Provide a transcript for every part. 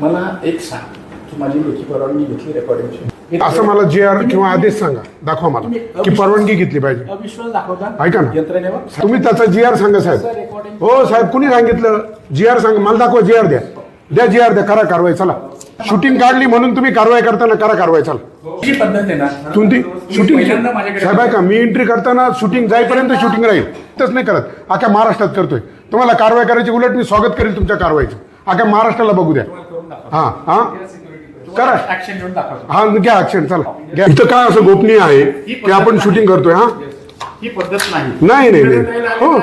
मला एक सांग. तू माझी लेखी परवानगी घेतली रेकॉर्डिंगची असं मला जे आर किंवा आदेश सांगा. दाखवा मला. की परवानगी घेतली पाहिजे. अविश्वास दाखवता ऐका ना. यंत्रणेवर. तुम्ही त्याचा जी आर सांगा साहेब. हो साहेब कुणी सांगितलं? जी आर सांगा. मला दाखवा जी आर द्या. द्या जी आर द्या. करा कारवाई. चला. शूटिंग काढली म्हणून तुम्ही कारवाई करताना करा कारवाई. चला. जी पद्धत आहे ना? तुमची शूटिंग पहिल्यांदा माझ्याकडे- साहेब ऐका. मी एंट्री करताना शूटिंग जाईपर्यंत शूटिंग राहील. तसं नाही करत. अख्या महाराष्ट्रात करतोय. तुम्हाला कारवाई करायची उलट मी स्वागत करेल तुमच्या कारवाईचं. अख्या महाराष्ट्राला बघू द्या. हा हा? करा. हा घ्या ऍक्शन चला. घ्या. इथं काय असं गोपनीय आहे? की आपण शूटिंग करतोय हा? ही पद्धत नाही. नाही नाही हो.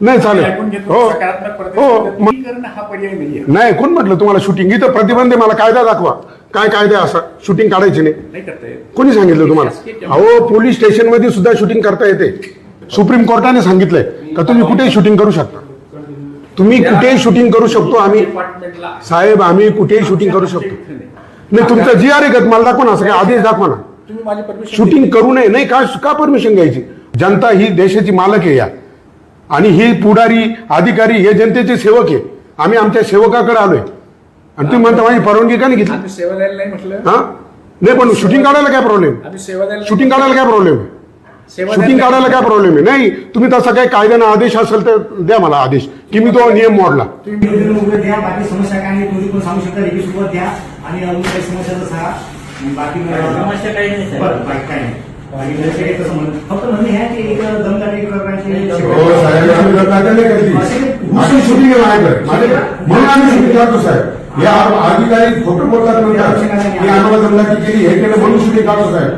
नाही चालेल. हो. हो. हा नाही कोण म्हटलं तुम्हाला शूटिंग इथं प्रतिबंध आहे, मला कायदा दाखवा. काय कायदा असा? शूटिंग काढायची नाही. कोणी सांगितलं तुम्हाला? अहो पोलीस स्टेशनमध्ये सुद्धा शूटिंग करता येते. सुप्रीम कोर्टाने सांगितलंय. का तुम्ही कुठेही शूटिंग करू शकता? तुम्ही कुठेही शूटिंग करू शकतो आम्ही साहेब आम्ही कुठेही शूटिंग करू शकतो. नाही तुमचा जी आर आहे मला दाखवा ना असं काय आदेश दाखवा ना. शूटिंग करू नये नाही का का परमिशन घ्यायची? जनता ही देशाची मालक आहे या. आणि ही पुढारी अधिकारी हे जनतेचे सेवक आहे. आम्ही आमच्या सेवकाकडे आलोय. आणि तुम्ही म्हणता माझी परवानगी का नाही घेतली? सेवा द्यायला नाही म्हटलं. हा? नाही पण शूटिंग काढायला काय प्रॉब्लेम शूटिंग काढायला काय प्रॉब्लेम सेवा शूटिंग काढायला काय प्रॉब्लेम आहे? नाही तुम्ही तसा काही कायद्यानं आदेश असेल तर द्या मला आदेश. की मी तो नियम मोडला. हे हो शूटिंग माझ्याकडे. म्हणून आम्ही शूटिंग काढतो साहेब. या अधिकारी खोटं बोलतात म्हणतात. आम्हाला दमदाटी केली हे केलं म्हणून शूटिंग काढतो साहेब.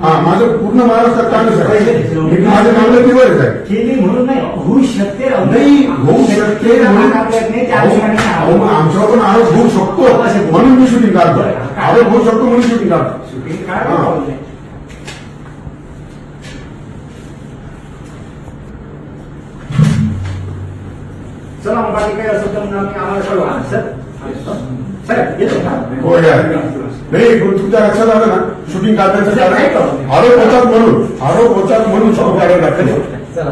हा माझं पूर्ण महाराष्ट्रात काढलं साहेब मी माझं मागलं तीवर आहे साहेब केली म्हणून नाही होऊ शकते नाही होऊ शकते म्हणून अहो, मग आमच्यावर पण आरोप होऊ शकतो म्हणून मी शूटिंग काढतो आरोप होऊ शकतो म्हणून शूटिंग काढतो हा. चला मग बाकी काही असेल तर मग आम्ही आम्हाला कळवा सर? सर। येतो का हो या नाही पण तुमच्या लक्षात आलं ना। शूटिंग काढण्याचं कारण आरोप होतात म्हणून. आरोप होतात म्हणून काढायला लागतं चला.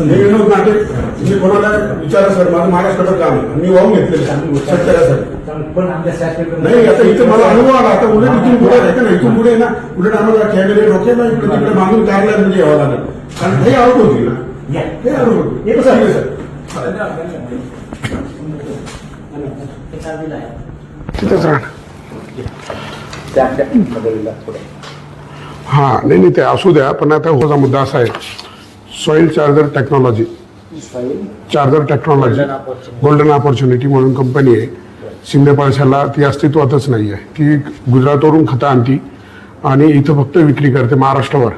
हे विनोद नाटे तुम्ही कोणाला विचारा सर माझं महाराष्ट्राचं काम आहे. मी वाहून घेतलेलं आमच्या शासकीय नाही आता इथं मला अनुभव आला. आता उलट इथून पुढे आहे का ना इथून पुढे ना? उलट आम्हाला कॅमेरे डोके ना इकडे तिकडे मागून कार्यालयामध्ये यावं लागेल. कारण हे आरोप होतील ना. हे आरोप होतील. येतो सर. सर तिथंच राहणार त्या त्या हा नाही नाही ते असू द्या पण आता होचा मुद्दा असा आहे soil charger technology charger technology golden opportunity म्हणून कंपनी आहे. शिंदे पळशाला ती अस्तित्वातच नाही आहे. ती गुजरातवरून खतं आणती आणि इथं फक्त विक्री करते महाराष्ट्रावर.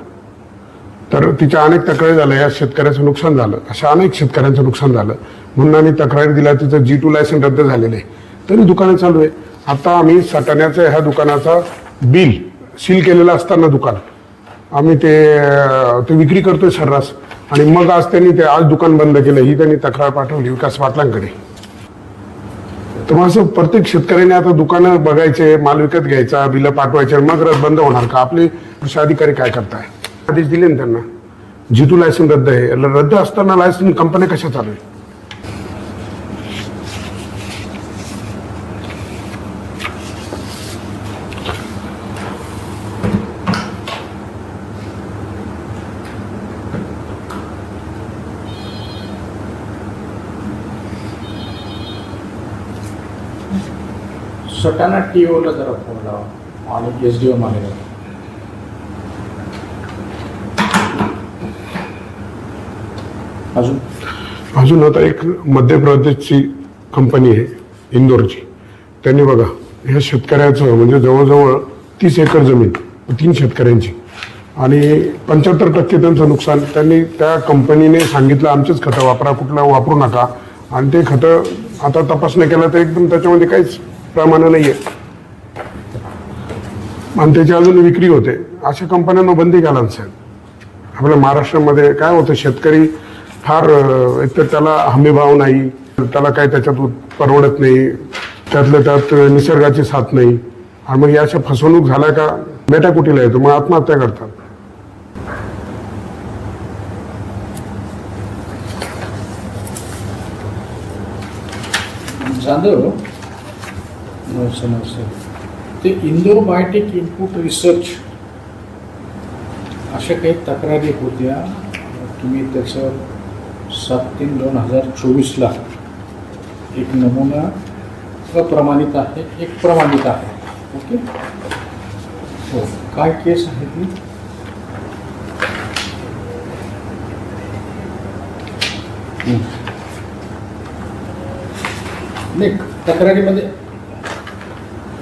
तर तिच्या अनेक तक्रारी झाल्या या शेतकऱ्याचं नुकसान झालं. अशा अनेक शेतकऱ्यांचं नुकसान झालं. म्हणून आम्ही तक्रारी दिल्या तिचं जी टू लायसन रद्द झालेलं आहे. तरी दुकानं चालू आहे. आता आम्ही सटाण्याच्या ह्या दुकानाचा बिल सील केलेलं असताना दुकान. आम्ही ते ते विक्री करतोय सर्रास. आणि मग आज त्यांनी ते आज दुकान बंद केलं. ही त्यांनी तक्रार पाठवली विकास पाटलांकडे. तर मग असं प्रत्येक शेतकऱ्याने आता दुकानं बघायचे माल विकत घ्यायचा बिलं पाठवायचे मग रद्द बंद होणार का? आपले कृषी अधिकारी काय करताय? आदेश दिले ना त्यांना. जितू लायसन रद्द आहे. रद्द असताना लायसन कंपन्या कशा चालू आहे? स्वतःना टी ओला जरा फोन लावा. आणि एस डी ओ मागे अजून? अजून आता एक मध्य प्रदेशची कंपनी आहे इंदोरची. त्यांनी बघा ह्या शेतकऱ्याचं म्हणजे जवळजवळ तीस एकर जमीन तीन शेतकऱ्यांची. आणि पंच्याहत्तर टक्के त्यांचं नुकसान त्यांनी त्या कंपनीने सांगितलं आमचेच खतं वापरा कुठलं वापरू नका. आणि ते खतं आता तपासणी केलं तर एकदम त्याच्यामध्ये काहीच प्रमाणं नाही आहे आणि त्याची अजून विक्री होते. अशा कंपन्यांना बंदी घालाल साहेब. आपल्या महाराष्ट्रामध्ये काय होतं शेतकरी फार एकतर त्याला हमीभाव नाही त्याला काय त्याच्यात परवडत नाही त्यातल्या त्यात निसर्गाची साथ नाही. आणि मग अशा फसवणूक झाल्या का? बेटा कुठेला येतो? मग आत्महत्या करतात. जाधव समस्या ते इंदोर इनपुट रिसर्च अशा काही तक्रारी होत्या. तुम्ही त्याचं सात तीन दोन हजार चोवीसला एक नमुना अप्रमाणित आहे एक प्रमाणित आहे. ओके? हो काय केस आहे ती? नाही तक्रारीमध्ये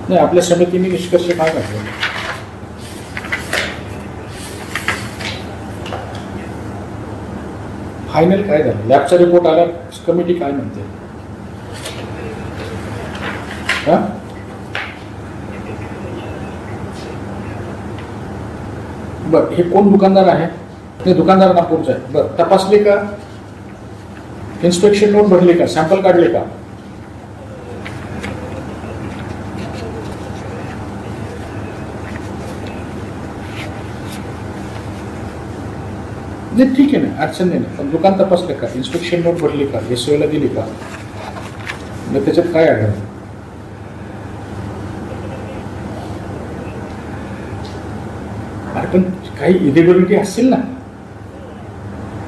नाही आपल्या समितीने निष्कर्ष काय काढले? फायनल काय झालं? लॅबचा रिपोर्ट आला कमिटी काय म्हणते? हा? बर हे कोण दुकानदार आहे? ते दुकानदार नागपूरचं आहे. बरं तपासले का? इन्स्पेक्शन नोट भरले का? सॅम्पल काढले का? नाही ठीक आहे ना अडचण नाही ना. पण दुकान तपासलं का? इन्स्पेक्शन नोट भरली का? एस ला दिली का? मग त्याच्यात काय आढळलं अरे पण काही इलिबिलिटी असेल ना.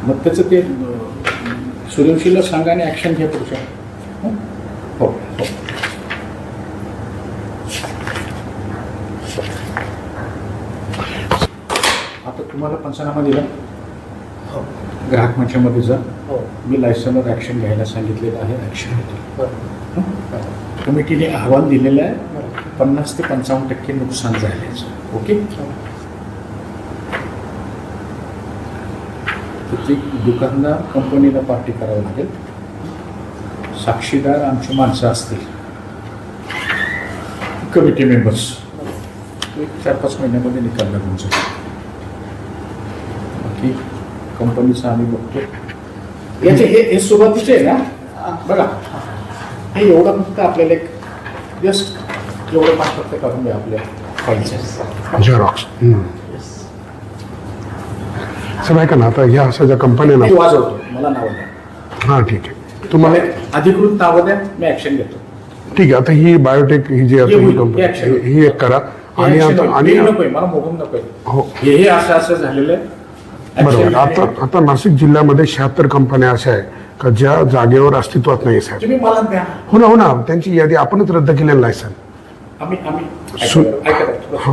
मग त्याचं ते अं, सूर्यवंशीला सांगा आणि ॲक्शन घ्या पुढच्या. हो हो. आता तुम्हाला पंचनामा दिला. ग्राहक मंचामध्ये जा. हो. मी लायसनवर ॲक्शन घ्यायला सांगितलेलं आहे ॲक्शन होते. बरं कमिटीने अहवाल दिलेला आहे. पन्नास ते पंचावन्न टक्के नुकसान झाल्याचं ओके? ते दुकानदार कंपनीला पार्टी करावं लागेल. साक्षीदार आमची माणसं असतील. कमिटी मेंबर्स एक चार पाच महिन्यामध्ये निकाल लागून जाईल. कंपनीचं आम्ही बघतो. याचे हे हे सुरुवातीचे आहे ना? बघा. हे एवढं फक्त आपल्याला एक जस्ट एवढं पाच फक्त काढून द्या आपल्या फाईलच्या झेरॉक्स साहेब ऐका ना आता ह्या अशा ज्या कंपन्या ना मी वाजवतो. मला नावं द्या. हां ठीक आहे. तुम्हाला अधिकृत नावं द्या मी ऍक्शन घेतो. ठीक आहे आता ही बायोटेक ही जी आता हे कंपनी हे एक करा. आणि आता. आणि नकोय मला मोहम नकोय. हो. हे हे असं असं झालेलं आहे. बरोबर. आता. आता नाशिक जिल्ह्यामध्ये शहात्तर कंपन्या अशा आहे का ज्या जागेवर अस्तित्वात नाही साहेब? तुम्ही मला द्या. हो ना हो ना. त्यांची यादी आपणच रद्द केलेलं लायसन आम्ही आम्ही सु- ऐका. ऐका थोडं.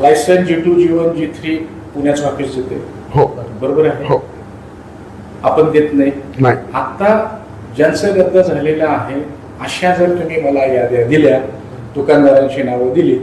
Licence G two G one G three पुण्याचं ऑफिस देते. हो. बरोबर आहे? हो. आपण देत नाही. नाही. आता ज्यांचं रद्द झालेलं आहे अशा जर तुम्ही मला याद्या दिल्या दुकानदारांची नावं दिली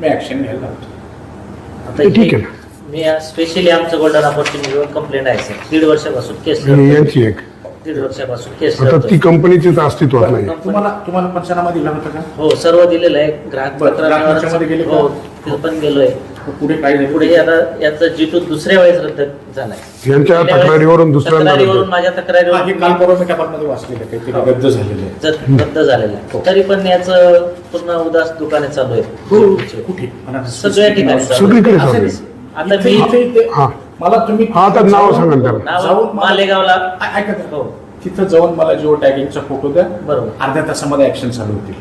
मी ऍक्शन घ्यायला आता ते ठीक ही- आहे मी स्पेशली आमचं गोल्डन ऑपॉर्च्युनिटीवर कंप्लेंट आहे सर दीड वर्षापासून केस यांची एक. दीड वर्षापासून केस आता ती कंपनीचीच अस्तित्वात नाही. तुम्हाला तुम्हाला पंचनामा दिला होता का? हो सर्व दिलेलं आहे. ग्राहक बरं, पत्र ग्राहक गेले का? हो तिथं पण गेलोय. मग पुढे काय झालं? पुढे आता याचा जी टू दुसऱ्या वेळेस रद्द झालाय. यांच्या वेळेस तक्रारीवरून दुसऱ्यांदा रद्द. तक्रारीवरून माझ्या हा, हे काल परवा मी वाचलेलं काहीतरी रद्द झालेलं आहे. रद्द झालेला हो. आहे तरी पण याचं पूर्ण उदास दुकाने चालू आहे कुठे? मला सगळ्या ठिकाणी चालू. सगळीकडे चालू. आहे. आता इथे- मी इथे- इथे- हा. मला तुम्ही हा, आता नाव जाऊन- सांगा ना त्याला. नाव जाऊन मला- मालेगावला ऐ- ऐका. हो. तिथं जाऊन मला जिओ टॅगिंगचा फोटो द्या. बरोबर. अर्ध्या तासामध्ये ऍक्शन चालू होतील.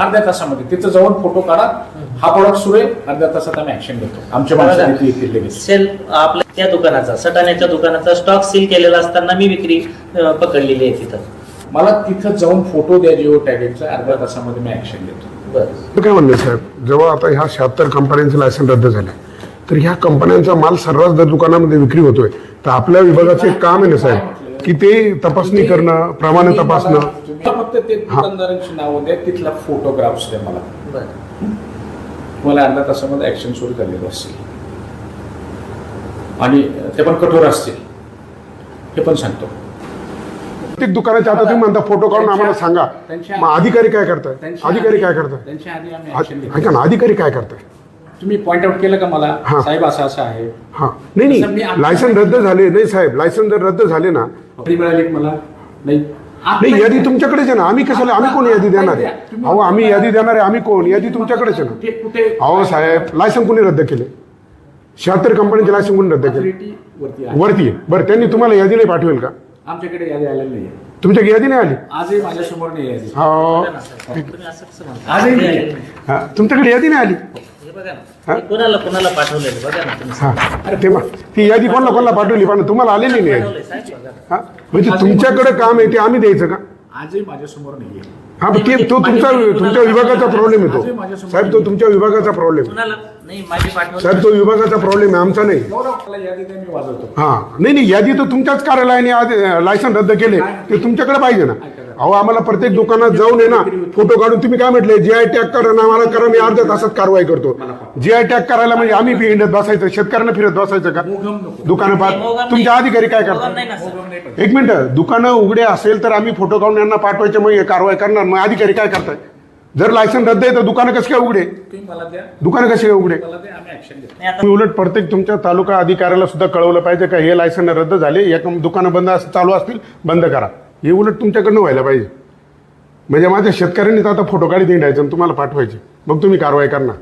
अर्ध्या तासामध्ये. तिथं जाऊन फोटो काढा. हा प्रॉडक्ट सुरू आहे. अर्ध्या तासात आम्ही ऍक्शन घेतो. आमच्या माणसं बरोबर. तिथे येतील लगेच. सेल आपल्या त्या दुकानाचा सटाण्याच्या दुकानाचा स्टॉक सील केलेला असताना मी विक्री अं, पकडलेली आहे तिथं. मला तिथं जाऊन फोटो द्या जिओ टॅगिंगचा अर्ध्या तासामध्ये मी ऍक्शन घेतो. बरं. काय म्हणलं साहेब? जेव्हा आता ह्या शहात्तर कंपन्यांचे लायसन रद्द झाले तर ह्या कंपन्यांचा माल सर्रास दर दुकानामध्ये विक्री होतोय. तर आपल्या विभागाचे एक काम आहे ना साहेब की ते तपासणी करणं प्रमाणे तपासणं. मला- फक्त ते दुकानदारांची नावं द्या तिथला फोटोग्राफ्स द्या मला. बरं. तुम्हाला अर्ध्या तासामध्ये ऍक्शन सुरू झालेलं असेल आणि ते पण कठोर असतील. हे पण सांगतो. प्रत्येक दुकानाच्या आता तुम्ही म्हणता फोटो काढून आम्हाला सांगा. मग अधिकारी काय करताय? अधिकारी काय करताय? त्यांच्या आधी आम्ही ऍक्शन आ- घेतो ऐका ना अधिकारी काय करताय? तुम्ही पॉइंट आउट केलं का मला? हा. साहेब असं असं आहे. हा. नाही तसं मी नाही. आता- लायसन रद्द झाले. नाही साहेब. लायसन जर रद्द झाले ना. मिळाली का मला? नाही. नाही यादी तुमच्याकडेच आहे ना. आम्ही कशाला आम्ही कोण यादी देणार? आहे अहो आम्ही यादी देणार आहे. आम्ही कोण? यादी तुमच्याकडेच आहे ना. कुठे अहो साहेब लायसन कोणी रद्द केले? शहात्तर कंपन्यांचे लायसन कोणी रद्द केले? Authority वरती आहे. वरती आहे. बरं त्यांनी तुम्हाला यादी नाही पाठवेल का? आमच्याकडे यादी आलेली नाही तुमच्या यादी नाही आली? आजही माझ्यासमोर नाही आहे हो बघा ना साहेब, तुम्ही असं कसं म्हणता? आजही नाही. आहे. हा, तुमच्याकडे यादी नाही आली? हे बघा ना. कोणाला कोणाला पाठवलेलं बघा ना तुम्ही. ते मग ती यादी कोणाला कोणाला पाठवली? पण तुम्हाला आलेली नाही. यादी. पाठवलंय साहेब बघा ना. हा? म्हणजे तुमच्याकडे काम आहे ते आम्ही द्यायचं का? आजही माझ्यासमोर नाही हा पण ते तो तुमचा तुमच्या विभागाचा प्रॉब्लेम येतो साहेब तो तुमच्या विभागाचा प्रॉब्लेम कोणाला नाही माझी पाठवलं साहेब तो विभागाचा प्रॉब्लेम आहे आमचा नाही. एवढं मला यादी द्या, मी वाजवतो. हा नाही नाही यादी तर तुमच्याच कार्यालयाने आधी लायसन रद्द केले. ते तुमच्याकडे पाहिजे ना. अहो आम्हाला प्रत्येक दुकानात जाऊन आहे ना फोटो काढून तुम्ही काय म्हटले? जी आय टॅग करा ना आम्हाला करा मी अर्ध्या तासात कारवाई करतो. जी आय टॅग करायला म्हणजे आम्ही बी हिंडत बसायचं शेतकऱ्यांना फिरत बसायचं का? नको. दुकानं पाहत नाही. तुमचे अधिकारी काय करतात? नाही ना सर. मोघम नाही पण. एक मिनिट दुकानं उघडे असेल तर आम्ही फोटो काढून यांना पाठवायचे मग हे कारवाई करणार. मग अधिकारी काय करताय? जर लायसन रद्द आहे तर दुकानं कसे काय उघडे? तुम्ही मला द्या. दुकानं कसे काय उघडे? तुम्ही उलट प्रत्येक तुमच्या तालुका अधिकाऱ्याला सुद्धा कळवलं पाहिजे का हे लायसन रद्द झाले एक दुकानं बंद अस- चालू असतील बंद करा. हे उलट तुमच्याकडनं व्हायला पाहिजे. म्हणजे माझ्या शेतकऱ्यांनी तर आता फोटो काढी आणि तुम्हाला पाठवायचे. मग तुम्ही कारवाई करणार.